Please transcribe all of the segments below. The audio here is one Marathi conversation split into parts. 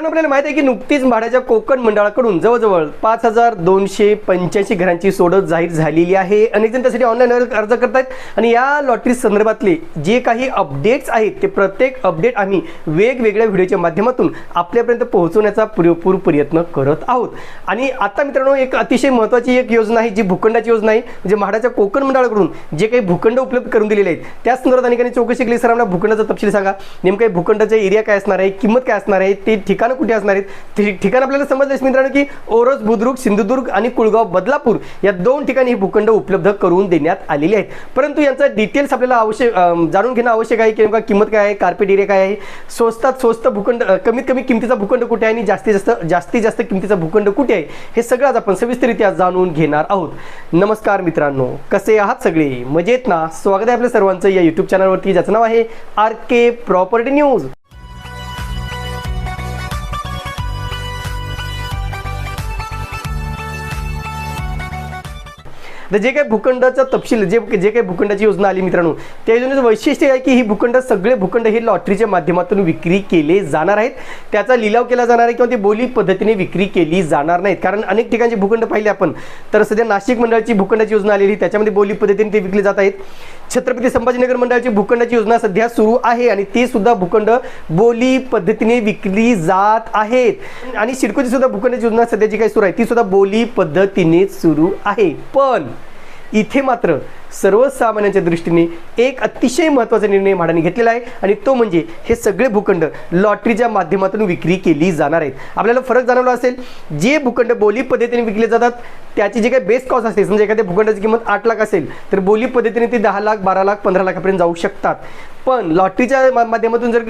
आपल्याला माहिती आहे की नुकतीच म्हाडाच्या कोकण मंडळाकडून जवळजवळ पाच हजार दोनशे पंच्याऐंशी घरांची सोडत जाहीर झालेली आहे. अनेक जण त्यासाठी ऑनलाईन अर्ज करतायत. आणि या लॉटरी संदर्भातले जे काही अपडेट्स आहेत ते प्रत्येक अपडेट आम्ही वेगवेगळ्या व्हिडिओच्या माध्यमातून आपल्यापर्यंत पोहोचवण्याचा पुरेपूर प्रयत्न करत आहोत. आणि आता मित्रांनो एक अतिशय महत्त्वाची एक योजना आहे जी भूखंडाची योजना आहे. म्हणजे म्हाडाच्या कोकण मंडळाकडून जे काही भूखंड उपलब्ध करून दिलेले आहेत त्या संदर्भात अनेकांनी चौकशी केली. सर आम्हाला भूखंडाचा तपशील सांगा. नेमका भूखंडाचा एरिया काय असणार आहे किंमत काय असणार आहे ते ठिकाण कुठे असणार आहेत? ठिकाण आपल्याला समजलेच मित्रांनो की ओरस बुद्रुक सिंधुदुर्ग आणि कुळगाव बदलापूर या दोन ठिकाणी हे भूखंड उपलब्ध करून देण्यात आलेले आहेत. परंतु यांचा डिटेल्स आपल्याला आवश्यक जाणून घेणं आवश्यक आहे की नेमका किंमत काय आहे कार्पेट एरिया काय आहे? स्वस्तात स्वस्त भूखंड कमीत कमी किमतीचा भूखंड कुठे आहे आणि जास्तीत जास्त जास्तीत जास्त किमतीचा भूखंड कुठे आहे? हे सगळं आज आपण सविस्तररित्या जाणून घेणार आहोत. नमस्कार मित्रांनो कसे आहात सगळे? मजेत ना? स्वागत आहे आपल्या सर्वांचं या युट्यूब चॅनलवरती ज्याचं नाव आहे आर के प्रॉपर्टी न्यूज तर जे काही भूखंडाचा तपशील जे जे काही भूखंडाची योजना आली मित्रांनो त्या योजनेचं वैशिष्ट्य आहे की ही भूखंड सगळे भूखंड हे लॉटरीच्या माध्यमातून विक्री केले जाणार आहेत. त्याचा लिलाव केला जाणार आहे किंवा ते बोली पद्धतीने विक्री केली जाणार नाहीत. कारण अनेक ठिकाणचे भूखंड पाहिले आपण तर सध्या नाशिक मंडळाची भूखंडाची योजना आलेली त्याच्यामध्ये बोली पद्धतीने ते विकले जात आहेत. छत्रपती संभाजीनगर मंडळाची भूखंडाची योजना सध्या सुरू आहे आणि ती सुद्धा भूखंड बोली पद्धतीने विकली जात आहेत. आणि शिडकोची सुद्धा भूखंडाची योजना सध्या जी काही सुरू आहे ती सुद्धा बोली पद्धतीने सुरू आहे. पण इथे मात्र सर्वसामान्यांच्या दृष्टीने एक अतिशय महत्त्वाचा निर्णय म्हाडाने घेतलेला आहे. आणि तो म्हणजे हे सगळे भूखंड लॉटरीच्या माध्यमातून विक्री केली जाणार आहेत. आपल्याला फरक जाणवला असेल जे भूखंड बोली पद्धतीने विकले जातात त्याची जी काही बेस कॉस्ट असते म्हणजे एखाद्या भूखंडाची किंमत आठ लाख असेल तर बोली पद्धतीने ती दहा लाख बारा लाख पंधरा लाखापर्यंत जाऊ शकतात. पण लॉटरीच्या मा- माध्यमातून जर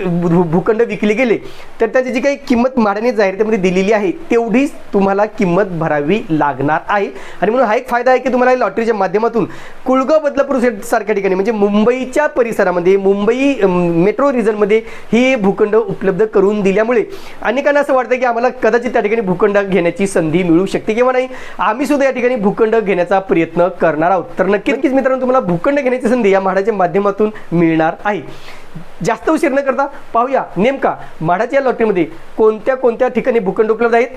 भूखंड विकले गेले तर त्याची जी काही किंमत म्हाडाने जाहिरातीमध्ये दिलेली आहे तेवढीच तुम्हाला किंमत भरावी लागणार आहे. आणि म्हणून हा एक फायदा आहे की तुम्हाला लॉटरीच्या माध्यमातून कुळगाव बदलापूर से- सारख्या ठिकाणी म्हणजे मुंबईच्या परिसरामध्ये मुंबई मेट्रो रिजनमध्ये ही भूखंड उपलब्ध करून दिल्यामुळे अनेकांना असं वाटतं की आम्हाला कदाचित त्या ठिकाणी भूखंड घेण्याची संधी मिळू शकते किंवा नाही. आम्ही सुद्धा या ठिकाणी भूखंड घेण्याचा प्रयत्न करणार आहोत. तर नक्की नक्कीच मित्रांनो तुम्हाला भूखंड घेण्याची संधी या म्हाडाच्या माध्यमातून मिळणार आहे. जास्त उशीर न करता पाहूया नेमका माढाच्या या लॉटरीमध्ये कोणत्या कोणत्या ठिकाणी भूखंड उपलब्ध आहेत?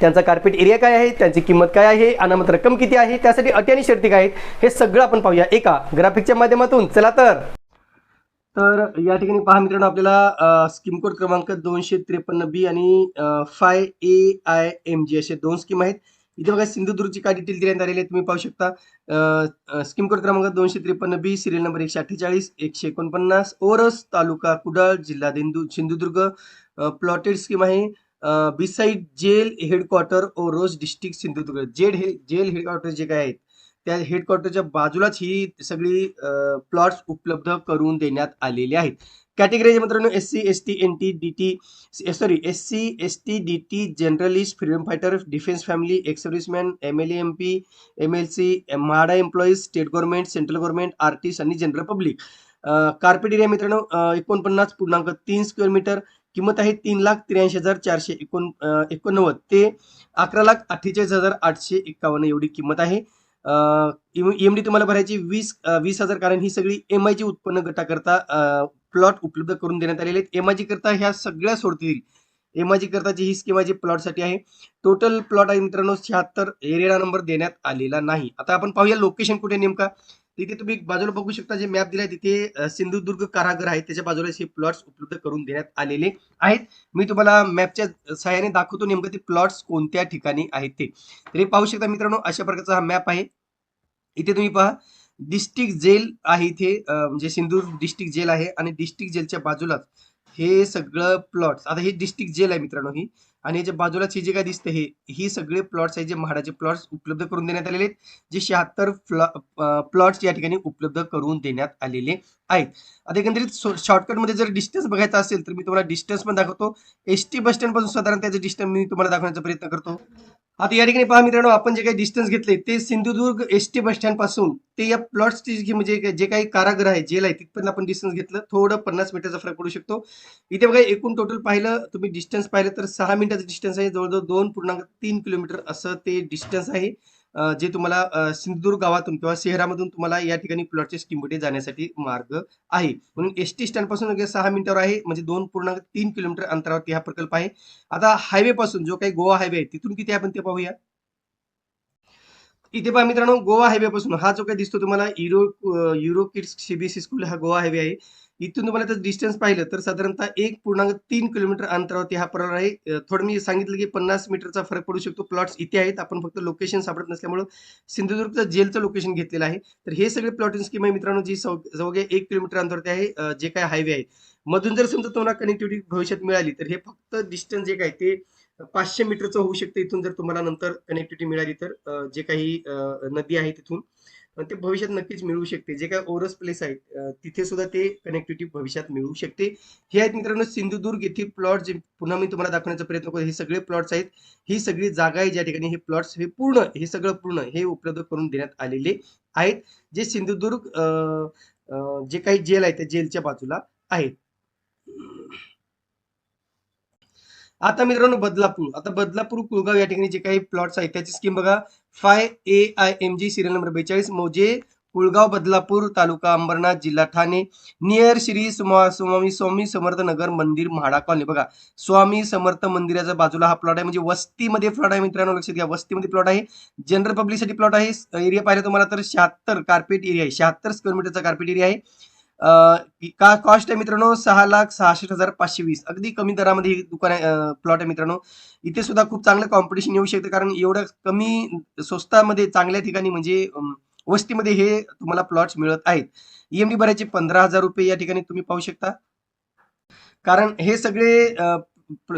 त्यांचा कार्पेट एरिया काय आहे? त्यांची किंमत काय आहे? अनामत रक्कम किती आहे? त्यासाठी अटी आणि शर्ती काय आहेत? हे सगळं आपण पाहूया एका ग्राफिकच्या माध्यमातून. चला तर. तर या ठिकाणी पहा मित्रांनो आपल्याला स्कीम कोड क्रमांक दोनशे त्रेपन्न बी आणि five A I M G असे दोन स्कीम आहेत. इथे बघा सिंधुदुर्गची काय डिटेल देण्यात आलेली आहे. तुम्ही पाहू शकता. स्कीम कोड क्रमांक दोनशे त्रेपन्न बी सिरियल नंबर एकशे अठ्ठेचाळीस एकशे एकोणपन्नास ओरस तालुका कुडाळ जिल्हा दिंदू सिंधुदुर्ग. प्लॉटेड स्कीम आहे. Beside jail headquarter Oros district Sindhudurg. Z हे जेल हेडक्वार्टर जे काय आहेत त्या हेडक्वार्टरच्या बाजूलाच ही सगळी प्लॉट्स उपलब्ध करून देण्यात आलेले आहेत. कॅटेगरी मित्रांनो S C S T N T D T sorry S C S T D T journalist freedom fighter defence family ex serviceman M L M P M L C MHADA employees state government central government artist आणि जनरल पब्लिक कार्पेट एरिया मित्रांनो एकोणपन्नास पूर्णांक तीन स्क्वेअर मीटर किंमत आहे तीन लाख त्र्याऐंशी हजार चारशे एकोण एकोणनव्वद. ते अकरा लाख अठ्ठेचाळीस हजार आठशे एक्कावन्न एवढी किंमत आहे. एम डी तुम्हाला भरायची वीस वीस हजार कारण ही सगळी एम आयची उत्पन्न गटाकरता प्लॉट उपलब्ध करून देण्यात आलेले आहेत. एम आयची करता ह्या सगळ्या सोडतील एम आयची करताची ही स्कीम आहे प्लॉटसाठी आहे टोटल प्लॉट आहे मित्रांनो शहात्तर एरिया नंबर देण्यात आलेला नाही. आता आपण पाहूया लोकेशन कुठे नेमका. तिथे तुम्ही बाजूला बघू शकता जे मॅप दिलाय तिथे सिंधुदुर्ग कारागर आहे. त्याच्या बाजूला हे प्लॉट्स उपलब्ध करून देण्यात आलेले आहेत. मी तुम्हाला मॅपच्या सहाय्याने दाखवतो नेमकं ते प्लॉट्स कोणत्या ठिकाणी आहेत ते. तरी पाहू शकता मित्रांनो अशा प्रकारचा हा मॅप आहे. इथे तुम्ही पहा डिस्ट्रिक्ट जेल आहे इथे म्हणजे सिंधुदुर्ग डिस्ट्रिक्ट जेल आहे. आणि डिस्ट्रिक्ट जेलच्या बाजूलाच हे सगळं प्लॉट्स आता हे डिस्ट्रिक्ट जेल आहे मित्रांनो ही. आणि याच्या बाजूलाच हे जे काय दिसतं हे ही सगळे प्लॉट्स आहेत जे म्हाडाचे प्लॉट्स उपलब्ध करून देण्यात आलेले आहेत जे शहात्तर प्लॉट्स या ठिकाणी उपलब्ध करून देण्यात आलेले आहेत. आता एकंदरीत शॉर्टकटमध्ये जर डिस्टन्स बघायचा असेल तर मी तुम्हाला डिस्टन्स पण दाखवतो. एस टी बस स्टँडपासून साधारण त्याचं डिस्टन्स मी तुम्हाला दाखवण्याचा प्रयत्न करतो. आता या ठिकाणी पहा मित्रांनो आपण जे काही डिस्टन्स घेतले ते सिंधुदुर्ग एस टी बस स्टँडपासून ते या प्लॉट्सची म्हणजे जे काही कारागृह आहे जेल आहे तिथपर्यंत आपण डिस्टन्स घेतलं. थोडं पन्नास मीटरचा फरक पडू शकतो. इथे बघा एकूण टोटल पाहिलं तुम्ही डिस्टन्स पाहिलं तर सहा मिनिटाचं डिस्टन्स आहे. जवळजवळ दोन पूर्णांक तीन किलोमीटर असं ते डिस्टन्स आहे. जे तुम्हाला सिंधुदुर्ग गावातून किंवा शहरामधून तुम्हाला या ठिकाणी प्लॉटचे स्कीममध्ये जाण्यासाठी मार्ग आहे. म्हणून एस टी स्टँडपासून सहा मिनिटावर आहे म्हणजे दोन पूर्णांक तीन किलोमीटर अंतरावरती हा प्रकल्प आहे. आता हायवे पासून जो काही गोवा हायवे आहे तिथून किती आहे आपण ते पाहूया? इथे पहा मित्रांनो गोवा हायवे पासून. हा जो काही दिसतो तुम्हाला Euro Euro kids CBSE school हा गोवा हायवे आहे. इथून तुम्हाला त्याचं डिस्टन्स पाहिलं तर साधारणतः एक पूर्णांक तीन किलोमीटर अंतरावरती हा प्लॉट आहे. थोडं मी सांगितलं की पन्नास मीटरचा फरक पडू शकतो. प्लॉट्स इथे आहेत. आपण फक्त लोकेशन सापडत नसल्यामुळं सिंधुदुर्गचं जेलचं लोकेशन घेतलेलं आहे. तर हे सगळे प्लॉटिंग स्कीम आहे मित्रांनो जी सौ- एक किलोमीटर अंतरावरती आहे जे काय हायवे आहे. मधून जर समजा तुम्हाला कनेक्टिव्हिटी भविष्यात मिळाली तर हे फक्त डिस्टन्स जे काय ते पाचशे मीटरचं होऊ शकतं इथून जर तुम्हाला नंतर कनेक्टिव्हिटी मिळाली तर जे काही नदी आहे तिथून ते भविष्यात नक्कीच मिळू शकते. जे काही ओरस प्लेस आहेत तिथे सुद्धा ते कनेक्टिव्हिटी भविष्यात मिळू शकते. हे आहेत मित्रांनो सिंधुदुर्ग येथील प्लॉट जे पुन्हा मी तुम्हाला दाखवण्याचा प्रयत्न करतो हे सगळे प्लॉट्स आहेत. ही सगळी जागा आहे ज्या ठिकाणी हे प्लॉट्स हे पूर्ण हे सगळं पूर्ण हे उपलब्ध करून देण्यात आलेले आहेत. जे सिंधुदुर्ग जे काही जेल आहे त्या जेलच्या बाजूला आहेत. आता मित्रांनो बदलापूर आता बदलापूर कुळगाव या ठिकाणी जे काही प्लॉट्स आहेत त्याची स्कीम बघा. Five A I M G serial number बेचाळीस मोजे कुळगाव बदलापूर तालुका अंबरनाथ जिल्हा ठाणे. नियर श्री स्वामी स्वामी समर्थ नगर मंदिर म्हाडा कॉलनी बघा स्वामी समर्थ मंदिराच्या बाजूला हा प्लॉट आहे. म्हणजे वस्तीमध्ये प्लॉट आहे मित्रांनो लक्षात घ्या. वस्तीमध्ये प्लॉट आहे. जनरल पब्लिकसाठी प्लॉट आहे. एरिया पाहिलं तुम्हाला तर शहात्तर कार्पेट एरिया आहे. शहात्तर स्क्वेअर मीटरचा कार्पेट एरिया आहे. का कॉस्ट आहे मित्रांनो? सहा लाख सहासष्ट हजार पाचशे वीस. अगदी कमी दरामध्ये ही दुकान आहे प्लॉट आहे मित्रांनो. इथे सुद्धा खूप चांगलं कॉम्पिटिशन येऊ शकते कारण एवढं कमी स्वस्तामध्ये चांगल्या ठिकाणी म्हणजे वस्तीमध्ये हे तुम्हाला प्लॉट्स मिळत आहेत. ईएमडी भरायचे पंधरा हजार रुपये या ठिकाणी तुम्ही पाहू शकता. कारण हे सगळे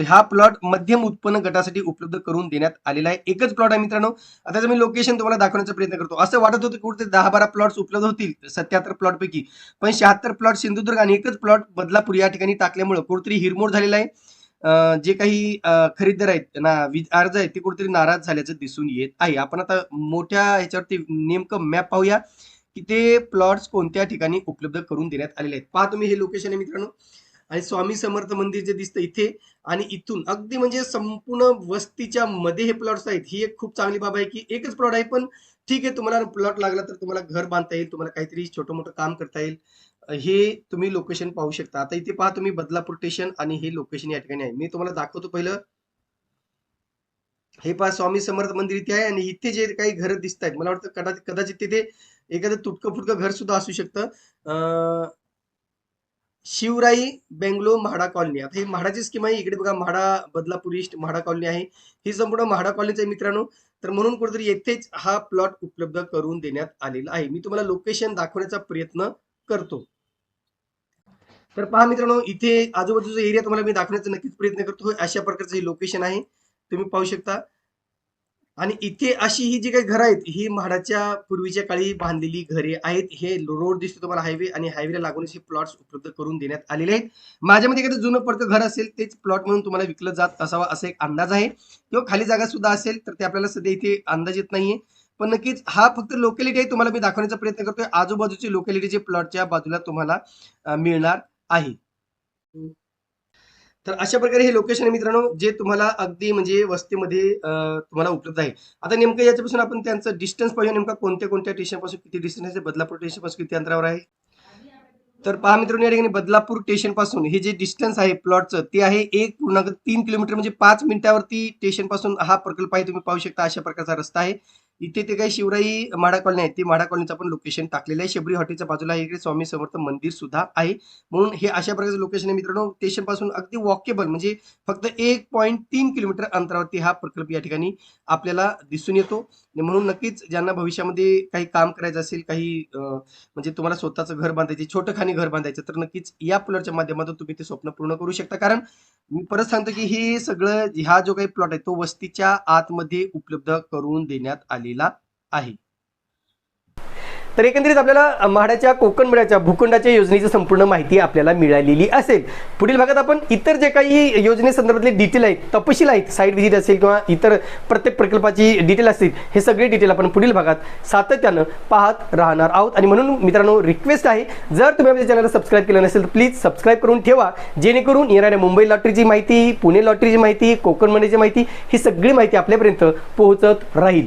हा प्लॉट मध्यम उत्पन्न गटासाठी उपलब्ध करून देण्यात आलेला आहे. एकच प्लॉट आहे मित्रांनो. आता मी लोकेशन तुम्हाला दाखवण्याचा प्रयत्न करतो. असं वाटत होतं की कुठे दहा बारा प्लॉट्स उपलब्ध होतील सत्याहत्तर प्लॉट पैकी. पण शहात्तर प्लॉट सिंधुदुर्ग आणि एकच प्लॉट बदलापूर या ठिकाणी टाकल्यामुळं कुठेतरी हिरमोड झालेला आहे. जे काही खरीदार आहेत ना वीज अर्ज आहेत ते कुठेतरी नाराज झाल्याचं दिसून येत आहे. आपण आता मोठ्या ह्याच्यावरती नेमकं मॅप पाहूया की ते प्लॉट्स कोणत्या ठिकाणी उपलब्ध करून देण्यात आलेले आहेत. पहा तुम्ही हे लोकेशन आहे मित्रांनो. आणि स्वामी समर्थ मंदिर जे दिसतं इथे आणि इथून. अगदी म्हणजे संपूर्ण वस्तीच्या मध्ये हे प्लॉट्स आहेत. ही एक खूप चांगली बाब आहे की एकच प्लॉट आहे पण ठीक आहे तुम्हाला प्लॉट लागला तर तुम्हाला घर बांधता येईल तुम्हाला काहीतरी छोटं मोठं काम करता येईल. हे तुम्ही लोकेशन पाहू शकता. आता इथे पहा तुम्ही बदलापूर स्टेशन आणि हे लोकेशन या ठिकाणी आहे. मी तुम्हाला दाखवतो पहिलं. हे पहा स्वामी समर्थ मंदिर इथे आहे आणि इथे जे काही घर दिसत आहेत मला वाटतं कदाचित कदाचित तिथे एखादं तुटकं फुटकं घर सुद्धा असू शकतं. Shivrai bungalow MHADA colony. आता ही म्हाडाची स्कीम आहे. इकडे बघा म्हाडा बदलापूर ईस्ट म्हाडा कॉलनी आहे. ही संपूर्ण म्हाडा कॉलनीच आहे मित्रांनो. तर म्हणून कुठेतरी येथेच हा प्लॉट उपलब्ध करून देण्यात आलेला आहे. मी तुम्हाला लोकेशन दाखवण्याचा प्रयत्न करतो. तर पहा मित्रांनो इथे आजूबाजूचा एरिया तुम्हाला मी दाखवण्याचा नक्कीच प्रयत्न करतो. अशा प्रकारचं हे लोकेशन आहे. तुम्ही पाहू शकता. आणि इथे अशी ही जी काही घरं आहेत ही म्हाडाच्या पूर्वीच्या काळी बांधलेली घरे आहेत. हे रोड दिसतो तुम्हाला हायवे आणि हायवेला लागूनच हे प्लॉट्स उपलब्ध करून देण्यात आलेले आहेत. माझ्यामध्ये एखादं जुनं पडतं घर असेल तेच प्लॉट म्हणून तुम्हाला विकलं जात असावा असा एक अंदाज आहे. किंवा खाली जागा सुद्धा असेल तर ते आपल्याला सध्या इथे अंदाज येत नाहीये. पण नक्कीच हा फक्त लोकॅलिटी आहे तुम्हाला मी दाखवण्याचा प्रयत्न करतोय. आजूबाजूची लोकॅलिटीचे प्लॉटच्या बाजूला तुम्हाला मिळणार आहे. तर अशा प्रकारे हे लोकेशन आहे मित्रांनो जे तुम्हाला अगदी म्हणजे वस्तीमध्ये तुम्हाला उपलब्ध आहे. आता नेमकं याच्यापासून आपण त्यांचं डिस्टन्स पाहिजे नेमका कोणत्या कोणत्या स्टेशनपासून किती डिस्टन्स आहे? बदलापूर स्टेशनपासून किती अंतरावर आहे? तर पहा मित्रांनो या ठिकाणी बदलापूर स्टेशनपासून हे जे डिस्टन्स आहे प्लॉटचं ते आहे एक पूर्णांक तीन किलोमीटर म्हणजे पाच मिनिटावरती स्टेशनपासून हा प्रकल्प आहे तुम्ही पाहू शकता अशा प्रकारचा रस्ता आहे. इथे ते काही शिवराई माडा कॉलनी आहे ते माडा कॉलनीचं आपण लोकेशन टाकलेलं आहे. शबरी हॉटेलच्या बाजूला इकडे स्वामी समर्थ मंदिर सुद्धा आहे. म्हणून हे अशा प्रकारचं लोकेशन आहे मित्रांनो. स्टेशनपासून अगदी वॉकेबल म्हणजे फक्त एक पॉईंट तीन किलोमीटर अंतरावरती हा प्रकल्प या ठिकाणी आपल्याला दिसून येतो. म्हणून नक्कीच ज्यांना भविष्यामध्ये काही काम करायचं असेल काही म्हणजे तुम्हाला स्वतःचं घर बांधायचे छोटं खाणी घर बांधायचं तर नक्कीच या पुलरच्या माध्यमातून तुम्ही ते स्वप्न पूर्ण करू शकता. कारण मी परत सांगतो की हे सगळं हा जो काही प्लॉट आहे तो वस्तीच्या आतमध्ये उपलब्ध करून देण्यात आलेला आहे. तर एकंदरीत आपल्याला म्हाडाच्या कोकण मेळ्याच्या भूखंडाच्या योजनेची संपूर्ण माहिती आपल्याला मिळालेली असेल. पुढील भागात आपण इतर जे काही योजनेसंदर्भातले डिटेल आहेत तपशील आहेत साईट व्हिजिट असेल किंवा इतर प्रत्येक प्रकल्पाची डिटेल असतील हे सगळे डिटेल आपण पुढील भागात सातत्यानं पाहत राहणार आहोत. आणि म्हणून मित्रांनो रिक्वेस्ट आहे जर तुम्ही आमच्या चॅनलला सबस्क्राईब केलं नसेल तर प्लीज सबस्क्राईब करून ठेवा. जेणेकरून येणाऱ्या मुंबई लॉटरीची माहिती पुणे लॉटरीची माहिती कोकण मंडळीची माहिती ही सगळी माहिती आपल्यापर्यंत पोहोचत राहील.